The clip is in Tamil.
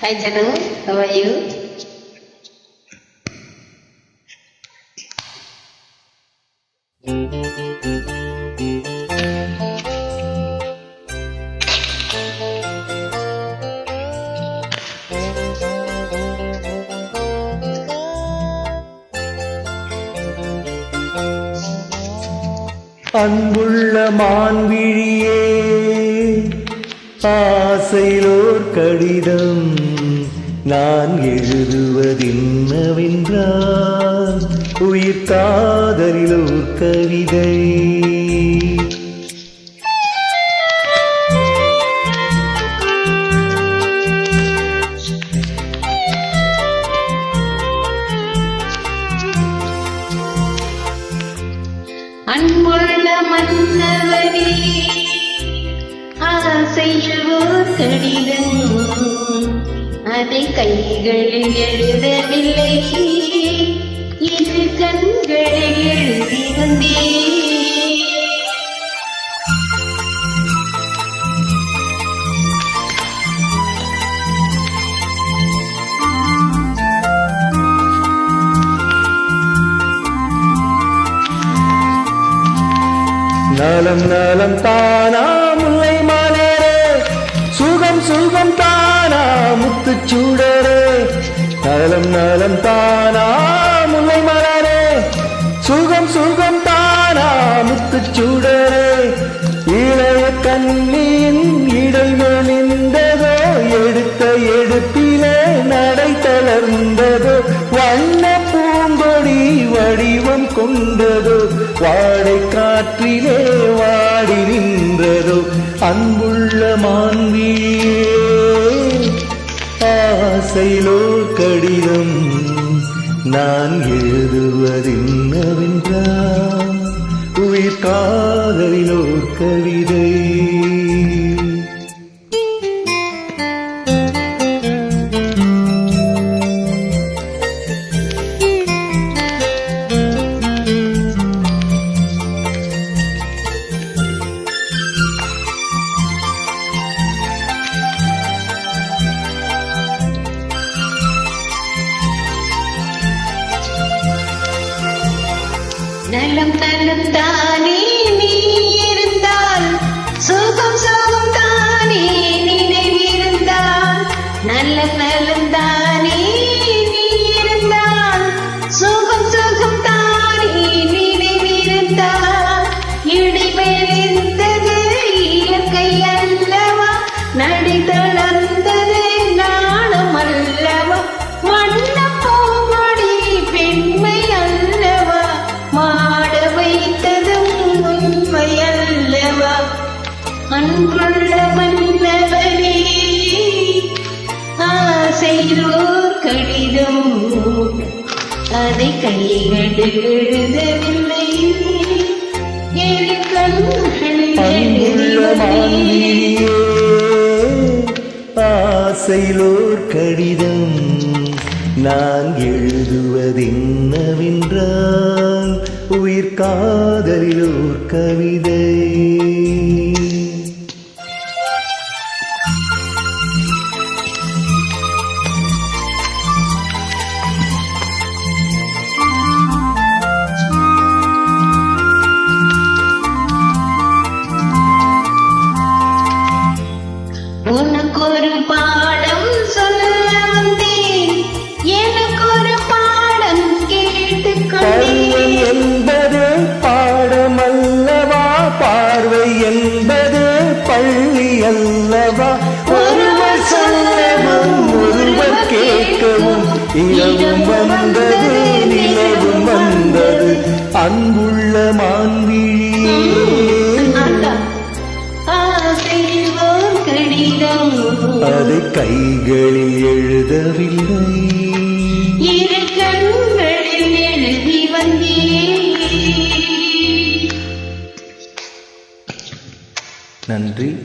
Hi Janu, how are you? அன்புள்ள மான்விழியே ஆசையிலோர் கடிதம் நான் எழுதுவதென்னவென்றால் உயிர் காதலிலோர் கவிதை. அன்புள்ள மன்னவனே ஆசையில் ஓர் அதை கைகளில் எழுதவில்லை இது கண்களில் எழுதி வந்தேன் நலம் நலம் தானா முல்லை செல்வம் தானா முத்து சூடரே நலம் நலம் தானா முல்லை மலரே. சுகம் சுகம் தானா முத்து சூடரே இளைய கண்ணின் இடை மெலிந்ததோ எடுத்த எடுப்பிலே நடை தளர்ந்ததோ வண்ண பூங்கொடி வடிவம் கொண்டதோ வாடை காற்றிலே வாடி நின்றதோ அன்புள்ள மான்வியே ஆசையிலோ கடிதம். நான் எழுதுவதென்னவென்றால் உயிர் காதலிலோ கவி நலம் நலம் தானே நீ இருந்தால் சுகம் சுகம் தானே நினைவிருந்தால் நல்ல நலம் தானே நீ இருந்தால் சுகம் சுகம் தானே நினைவிருந்தால். இடைவெளிந்தது இயற்கை அல்லவா நடை தளர்ந்தது நாணம் அல்லவா வண்ண அன்புள்ள மன்னவரே ஆசையோர் கடிதம். அதை கைகள் எழுதவில்லை. ஆசையிலோர் கடிதம். நான் எழுதுவதென்னவென்றால் உயிர் காதலிலோர் கவிதை. என்பது பள்ளி அல்லவா? ஒருவர் சொல்லவும் ஒருவர் கேட்கவும் இரவும் வந்தது நிலவும் வந்தது. அன்புள்ள கடிதம். அது கைகளில் எழுதவில்லை. நன்றி.